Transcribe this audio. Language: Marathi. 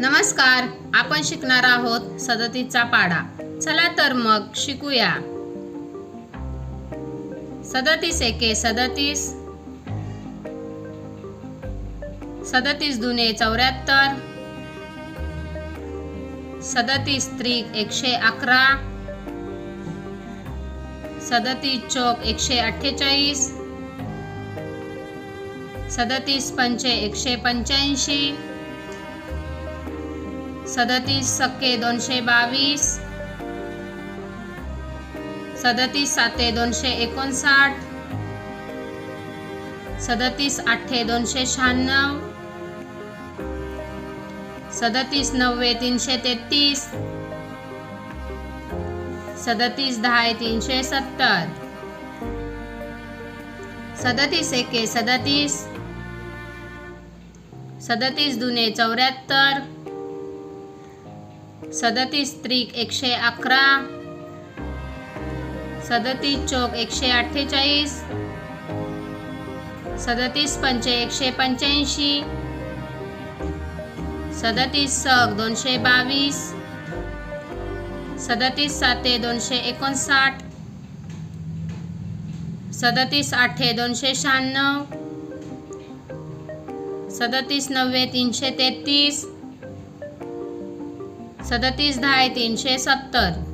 नमस्कार आपण शिकणार आहोत सदतीचा पाडा. चला तर मग शिकूया. सदतीस एके सदतीस. सदतीस दुने चौऱ्याहत्तर. सदतीस त्रिक एकशे अकरा. सदतीस चौक एकशे अठ्ठेचाळीस. सदतीस पंचे एकशे पंच्याऐंशी. सदतीस सक्के दोनशे बावीस. सदतीस साते दोनशे एकोणसाठ. सदतीस आठे दोनशे शहाण्णव. सदतीस नव्वे तीनशे तेहतीस. सदतीस दहा तीनशे सत्तर. सदतीस एके सदतीस. सदतीस दुने चौऱ्याहत्तर. सदतीस त्रिक एकशे अकरा. सदतीस चौक एकशे अठ्ठेचाळीस. सदतीस पंचे एकशे पंच्याऐंशी. सदतीस सक दोनशे बावीस. सदतीस साते दोनशे एकोणसाठ. सदतीस आठे दोनशे शहाण्णव. सदतीस नव्वे तीनशे तेहतीस. सदतीस दहा तीनशे सत्तर.